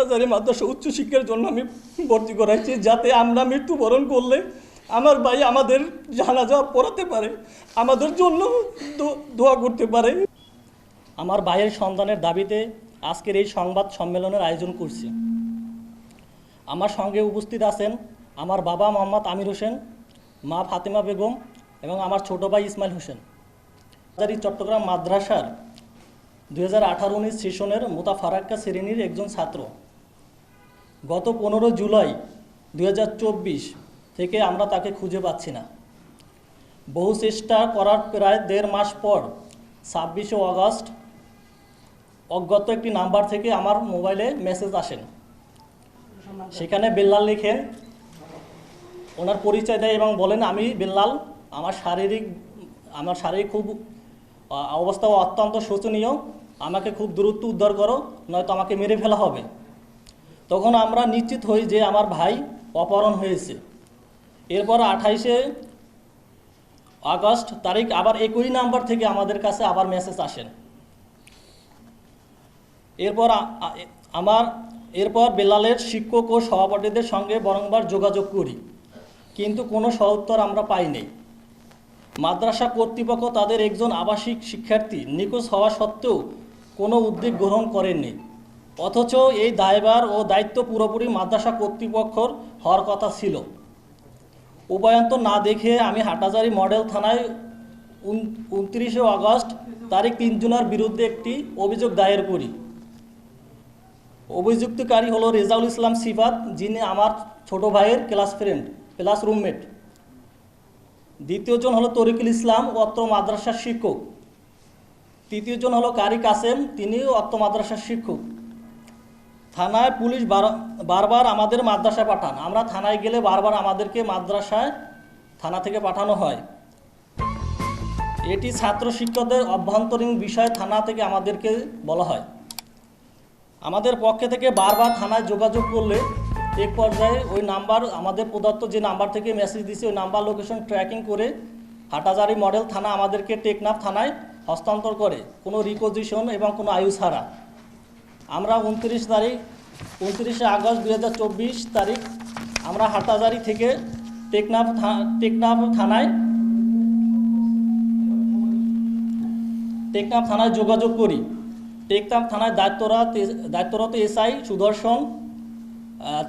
হাটাজারি মাদ্রাসা উচ্চশিক্ষার জন্য আমি ভর্তি করাইছি, যাতে আমরা মৃত্যুবরণ করলে আমার ভাই আমাদের জানা জানাজা পড়াতে পারে, আমাদের জন্য দো- দোয়া করতে পারে। আমার ভাইয়ের সন্তানের দাবিতে আজকের এই সংবাদ সম্মেলনের আয়োজন করছি। আমার সঙ্গে উপস্থিত আছেন আমার বাবা মোহাম্মদ আমির হোসেন, মা ফাতেমা বেগম এবং আমার ছোট ভাই ইসমাইল হোসেন। চট্টগ্রাম মাদ্রাসার দুই হাজার আঠারো উনিশ সেশনের মোতাফারাক্কা শ্রেণির একজন ছাত্র। গত পনেরো জুলাই দু হাজার চব্বিশ থেকে আমরা তাকে খুঁজে পাচ্ছি না। বহু চেষ্টা করার প্রায় দেড় মাস পর, ছাব্বিশে অগস্ট, অজ্ঞাত একটি নাম্বার থেকে আমার মোবাইলে মেসেজ আসেন। সেখানে বেল্লাল লিখেন ওনার পরিচয় দেয় এবং বলেন, আমি বেল্লাল, আমার শারীরিক আমার শারীরিক খুব অবস্থা অত্যন্ত শোচনীয়, আমাকে খুব দূরত্ব উদ্ধার করো, নয়তো আমাকে মেরে ফেলা হবে। তখন আমরা নিশ্চিত হই যে আমার ভাই অপহরণ হয়েছে। এরপর আঠাইশে আগস্ট তারিখ আবার একই নাম্বার থেকে আমাদের কাছে আবার মেসেজ আসেন এরপর আমার, এরপর বেলালের শিক্ষক ও সভাপতিদের সঙ্গে বরংবার যোগাযোগ করি। কিন্তু কোনো সউত্তর আমরা পাইনি মাদ্রাসা কর্তৃপক্ষ তাদের একজন আবাসিক শিক্ষার্থী নিখোঁজ হওয়া সত্ত্বেও কোনো উদ্যোগ গ্রহণ করেননি। অথচ এই দায়ভার ও দায়িত্ব পুরোপুরি মাদ্রাসা কর্তৃপক্ষর হওয়ার কথা ছিল। উপায়ন্ত না দেখে আমি হাটাজারি মডেল থানায় উনত্রিশে আগস্ট তারিখ তিন জুনের বিরুদ্ধে একটি অভিযোগ দায়ের করি। অভিযুক্তকারী হলো রেজাউল ইসলাম সিফাত, যিনি আমার ছোট ভাইয়ের ক্লাস ফ্রেন্ড, ক্লাস রুমমেট। দ্বিতীয়জন হলো তরিকুল ইসলাম, অত্র মাদ্রাসার শিক্ষক। তৃতীয়জন হলো কারি কাসেম তিনিও অত্র মাদ্রাসার শিক্ষক। থানায় পুলিশ বার- বারবার আমাদের মাদ্রাসায় পাঠান। আমরা থানায় গেলে বারবার আমাদেরকে মাদ্রাসায়, থানা থেকে পাঠানো হয়। এটি ছাত্র শিক্ষকদের অভ্যন্তরীণ বিষয় থানা থেকে আমাদেরকে বলা হয়। আমাদের পক্ষে থেকে বারবার থানায় যোগাযোগ করলে এক পর্যায়ে ওই নাম্বার, আমাদের প্রদত্ত যে নাম্বার থেকে মেসেজ দিছে, ওই নাম্বার লোকেশন ট্র্যাকিং করে হাটাজারি মডেল থানা আমাদেরকে টেকনাফ থানায় হস্তান্তর করে। কোনো রিপোজিশন এবং কোনো আয়ু ছাড়া। আমরা উনত্রিশ তারিখ, উনত্রিশে আগস্ট দু হাজার চব্বিশ তারিখ আমরা হাটাজারি থেকে টেকনাফ টেকনাফ থানায় টেকনাফ থানায় যোগাযোগ করি। টেকনাফ থানায় দায়িত্বরত দায়িত্বরত এসআই সুদর্শন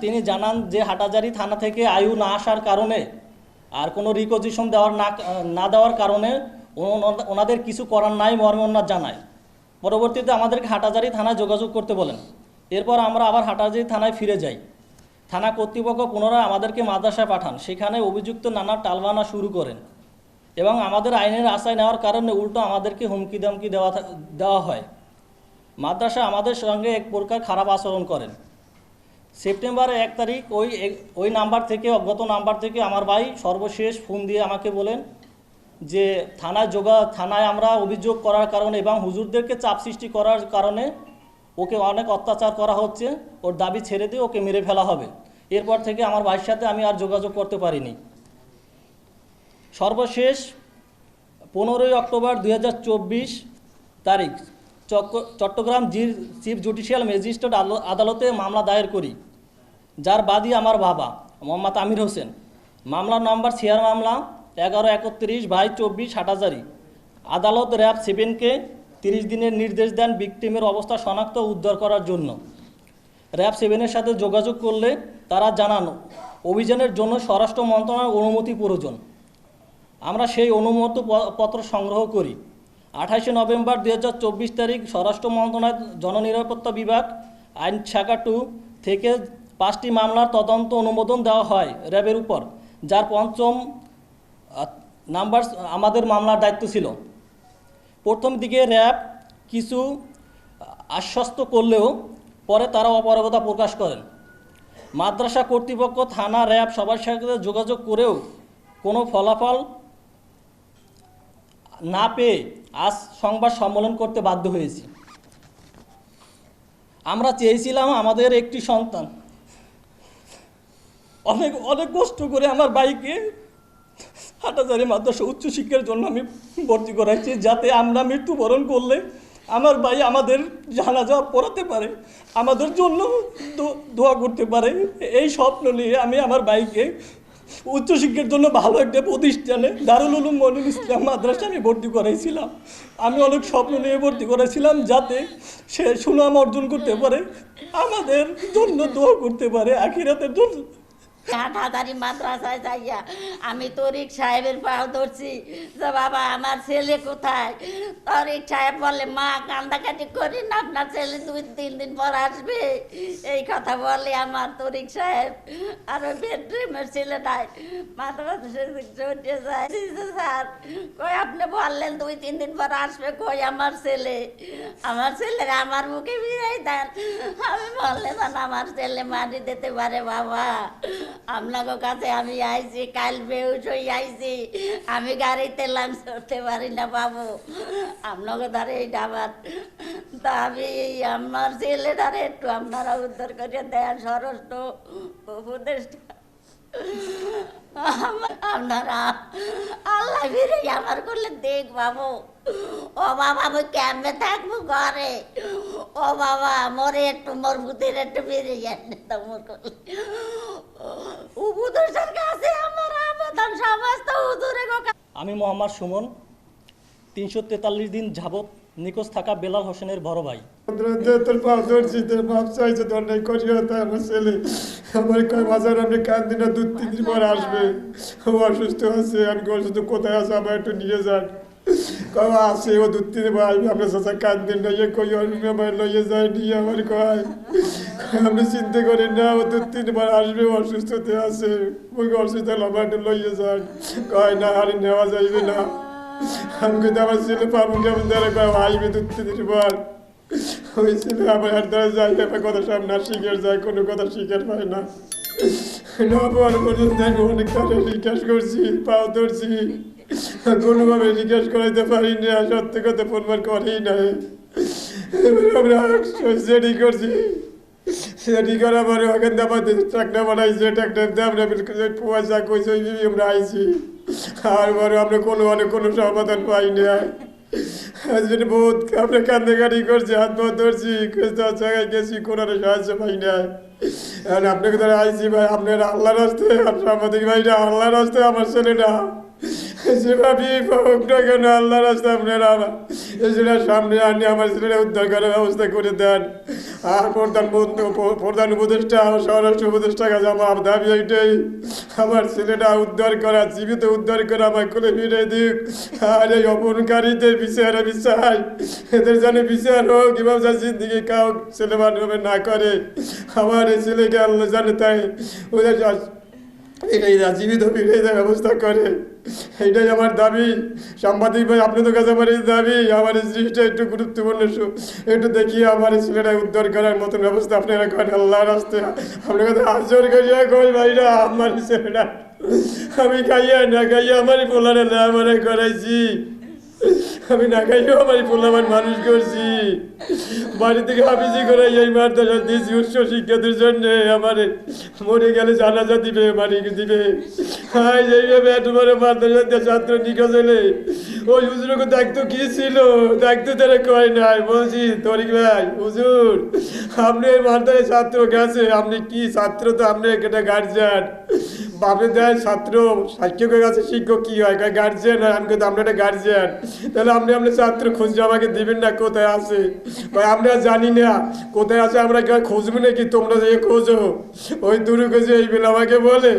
তিনি জানান যে হাটাজারি থানা থেকে আয়ু না আসার কারণে আর কোনো রিকোজিশন দেওয়ার না না দেওয়ার কারণে ওনাদের কিছু করার নাই মর্মে ওনার জানায় পরবর্তীতে আমাদেরকে হাটাজারি থানায় যোগাযোগ করতে বলেন। এরপর আমরা আবার হাটাজারি থানায় ফিরে যাই। থানা কর্তৃপক্ষ পুনরায় আমাদেরকে মাদ্রাসায় পাঠান। সেখানে অভিযুক্ত নানা টালবানা শুরু করেন এবং আমাদের আইনের আশায় নেওয়ার কারণে উল্টো আমাদেরকে হুমকি দামকি দেওয়া দেওয়া হয়। মাদ্রাসা আমাদের সঙ্গে এক প্রকার খারাপ আচরণ করেন। সেপ্টেম্বরের এক তারিখ ওই ওই নাম্বার থেকে অজ্ঞাত নাম্বার থেকে আমার ভাই সর্বশেষ ফোন দিয়ে আমাকে বলেন যে থানায় যোগা, থানায় আমরা অভিযোগ করার কারণে এবং হুজুরদেরকে চাপ সৃষ্টি করার কারণে ওকে অনেক অত্যাচার করা হচ্ছে। ওর দাবি ছেড়ে দিয়ে ওকে মেরে ফেলা হবে। এরপর থেকে আমার ভাইয়ের সাথে আমি আর যোগাযোগ করতে পারিনি। সর্বশেষ পনেরোই অক্টোবর দু হাজার চব্বিশ তারিখ চট্টগ্রাম জি- চিফ জুডিশিয়াল ম্যাজিস্ট্রেট আদাল- আদালতে মামলা দায়ের করি। যার বাদী আমার বাবা, মোহাম্মদ আমির হোসেন। মামলার নম্বর শেয়ার মামলা এগারো একত্রিশ বাই চব্বিশ হাটাজারি আদালত র্যাব সেভেনকে তিরিশ দিনের নির্দেশ দেন ভিকটিমের অবস্থা শনাক্ত উদ্ধার করার জন্য। র্যাব সেভেনের সাথে যোগাযোগ করলে তারা জানান, অভিযানের জন্য স্বরাষ্ট্র মন্ত্রণালয়ের অনুমতি প্রয়োজন। আমরা সেই অনুমতি পত্র সংগ্রহ করি। আঠাশে নভেম্বর দু হাজার চব্বিশ তারিখ স্বরাষ্ট্র মন্ত্রণালয় জননিরাপত্তা বিভাগ, আইন শাখা টু থেকে পাঁচটি মামলার তদন্ত অনুমোদন দেওয়া হয় র্যাবের উপর, যার পঞ্চম নাম্বার আমাদের মামলার দায়িত্ব ছিল। প্রথম দিকে র্যাব কিছু আশ্বস্ত করলেও পরে তারা অপারগতা প্রকাশ করেন। মাদ্রাসা কর্তৃপক্ষ, থানা, র্যাব সবার সাথে যোগাযোগ করেও কোনো ফলাফল না পেয়ে আজ সংবাদ সম্মেলন করতে বাধ্য হয়েছি। আমরা চেয়েছিলাম আমাদের একটি সন্তান। অনেক অনেক কষ্ট করে আমার বাইকে হাটাজারি মাদ্রাসা উচ্চশিক্ষার জন্য আমি ভর্তি করাইছি, যাতে আমরা মৃত্যুবরণ করলে আমার ভাই আমাদের জানাজা পড়াতে পারে, আমাদের জন্য দোয়া করতে পারে। এই স্বপ্ন নিয়ে আমি আমার ভাইকে উচ্চশিক্ষার জন্য ভালো একটা প্রতিষ্ঠানে দারুল উলুম মনুল ইসলাম মাদ্রাসা আমি ভর্তি করাইছিলাম। আমি অনেক স্বপ্ন নিয়ে ভর্তি করেছিলাম যাতে সে সুনাম অর্জন করতে পারে, আমাদের জন্য দোয়া করতে পারে, আখিরাতের জন্য হাটাদারি মাদ্রাসায় যাইয়া আমি তরিক সাহেবের পাও ধরছি। যে বাবা, আমার ছেলে কোথায়? তরিক সাহেব বলে, মা, কান্দাকাটি করি না, আপনার ছেলে দুই, তিন দিন পর আসবে। এই কথা বলে আমার তরিক সাহেব আর ওই বেডরুমের ছেলেটাই মাদ্রাসা চটে যায়। স্যার, কই আপনি বললেন দুই, তিন দিন পর আসবে, কই আমার ছেলে? আমার ছেলেরা আমার মুখে বিরাই দেন। আমি বললে আমার ছেলে মারি দিতে পারে বাবা। আপনাকে কাছে আমি আইছি, কাল বেউস হয়ে আইছি। আমি গাড়িতে লাঞ্চ করতে পারি না বাবু। আপনাকে ধরে এই ডাবার তা আমি আমার ছেলেটারে একটু আপনারা উদ্ধার করে দেন সরস্ব উপদেশটা আমার- আপনারা আল্লাহ ফিরে আমার করলে দেখ বাবু। ও বাবা, আমি ক্যাম্পে থাকব ঘরে? ও বাবা, মরে একটু মোর ভূতের একটু বেরিয়ে যান তো মোর করলে উপদেশের কাছে আমার আবেদন সমস্ত হুজুরে আমি মোহাম্মদ সুমন তিনশো তেতাল্লিশ দিন যাবৎ নিখোঁজ থাকা বেলাল হোসেনের বড় ভাই। তোর বাপ ধরছি বাপ চাইছে তোর নাই করিও তাই আমার ছেলে। আমার কয় বাজার আমি দু তিন দিন পর আসবে? ও অসুস্থ আছে আমি অসুস্থ কোথায় আছে? আমার একটু নিয়ে যান। কয় আসে ও তিন পর আসবে আপনার চাচা কান্দিন না ইয়ে কই আসবে আমার লইয়ে যায় নিয়ে আমার কয়। আপনি চিন্তা করেন না, ও দু তিন বার আসবে ও অসুস্থতে আছে। ওই অসুস্থ হলে লইয়ে যান কয়, না আর নেওয়া যাইবে না। আমি কিন্তু আমার ছেলে পাবো কেমন ধরে কয় আসবে দু তিন দিন পর ওই ছেলে আমার আর দ্বারা যায় না কথা সব না শিখে যায়, কোনো কথা শিখে পায় না। না পর্যন্ত অনেক কথা জিজ্ঞাসা করছি, পাও ধরছি। কোনোভাবে জিজ্ঞাসা করাইতে পারি না সত্যি কথা ফোনবার করেই না এবার আমরা পয়সা আমরা আর কোনো সমাধান পাই না বহুত হাত ধরছি গেছি কোনো সাহায্য পাই না আর আপনাকে ধরে আইছি ভাই, আপনার আল্লাহ রাস্তে আমাদের ভাইটা আল্লাহ রাস্তে আমার ছেলেটা যেভাবে হোক না কেন আল্লাহ রাস্তা আপনারা আমার। এছাড়া সামনে আনি আমার ছেলেরা উদ্ধার করার ব্যবস্থা করে দেন। আর প্রধান বন্ধু, প্রধান উপদেষ্টা আমার স্বরাষ্ট্র উপদেষ্টা কাছে আমার দাবি এইটাই আমার ছেলেটা উদ্ধার করা, জীবিত উদ্ধার করে আমার কোলে ফিরে দিক। আর এই অপনকারীদের বিচার, আমি এদের জানে বিচার হোক ইমাম জাসির দিকে কাউ ছেলে মানুষ না করে। আমার এই ছেলেকে আল্লাহ জানে তাই ওদের জীবিত ফিরে ব্যবস্থা করে। এটাই আমার দাবি। সাংবাদিক ভাই, আপনাদের কাছে আমার এই দাবি। আমার এই জিনিসটা একটু গুরুত্বপূর্ণ একটু দেখিয়ে আমার এই ছেলেটা উদ্ধার করার মতন ব্যবস্থা আপনারা করেন। আল্লাহ রাস্তে আপনার কাছে আজর করিয়া কই ভাইরা, আমার ছেলেটা। আমি খাইয়া না খাইয়া আমারই পোলারে না মানে করাইছি। আমি না খাইও আমার পোলামান মানুষ করছি। বাড়ি থেকে হাফিজি করে এই মাদ্রাসা দিয়েছি উচ্চ শিক্ষাদের জন্য, আমার মরে গেলে জানাজা দিবে, বাড়ি দিবে। হাই এইভাবে এত বড় মাদ্রাসা দিয়ে ছাত্র নিখোঁজ হলে ওই হুজুরকে দেখতো কি ছিল? দেখতো তারা কয় নাই। বলছি, তরিক ভাই, হুজুর, আপনি এই মাদ্রাসায় ছাত্র গেছে, আপনি কি ছাত্র তো আপনি একটা গার্জিয়ান বাপে দেয় ছাত্র শিক্ষকের কাছে শিক্ষক কি হয়? গার্জিয়ান হয়? আমি কিন্তু আপনার একটা গার্জিয়ান তাহলে আপনি আপনার ছাত্র, খুঁজে আমাকে দিবেন না, কোথায় আছে? ভাই আমরা জানি না, কোথায় আছে? আমরা কেউ খুঁজবো নাকি? তোমরা যে খোঁজো। ওই দূরে খুঁজে এই বেলা আমাকে বলে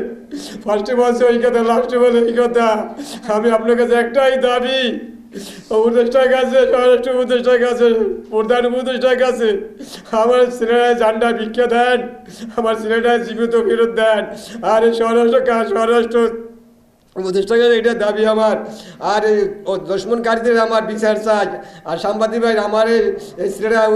ফার্স্টে বলছে ওই কথা লাস্টে বলে এই কথা। আমি আপনার কাছে একটাই দাবি উপদেষ্টার কাছে স্বরাষ্ট্র উপদেষ্টার কাছে প্রধান উপদেষ্টার কাছে আমার ছেলেরা ঝান্ডা ভিক্ষা দেন আমার ছেলেরা জীবিত ফেরত দেন। আর স্বরাষ্ট্র স্বরাষ্ট্র উপদেষ্টার এটা দাবি আমার। আর দুশ্মনকারীদের আমার বিচার চাই। আর সাংবাদিক ভাই, আমার এই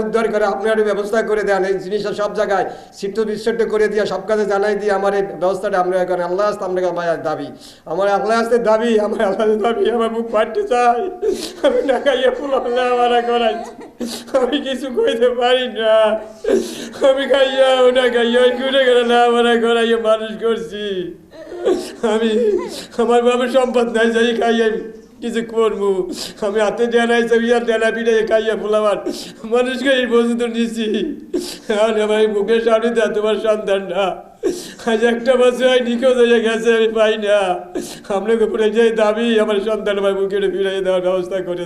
উদ্ধার করে আপনার ব্যবস্থা করে দেন। এই জিনিসটা সব জায়গায় সিদ্ধ বিশ্বটা করে দিয়ে, সব কাজে জানাই দিয়ে আমার এই ব্যবস্থাটা আপনারা করেন আল্লাহ আসতে আপনাকে আমার দাবি। আমার আল্লাহ আসতে দাবি, আমার আল্লাহ দাবি, আমার মুখ পাঠতে চাই। আমি না খাইয়ে ফুল আমার করাইছি। আমি কিছু কইতে পারি না। আমি খাইয়া ওটা খাইয়া ঘুরে গেলে না আমার করাইয়া মানুষ করছি। আমি, আমার বাবার সম্পদ নাই, যাই খাই আমি, কিছু করব। আমি হাতে দেনাই সবিয়ার দেনা পিঠে খাইয়া ফুলাবার মানুষকে এই পর্যন্ত নিছি আর ভাই মুখের সামনে দেয় তোমার সন্তান না। আজ একটা বছর হয়, নিখোঁজ হয়ে গেছে, আমি পাই না। আপনাকে পুরো যে দাবি, আমার সন্তান ভাই মুখে ফিরে দেওয়ার ব্যবস্থা করে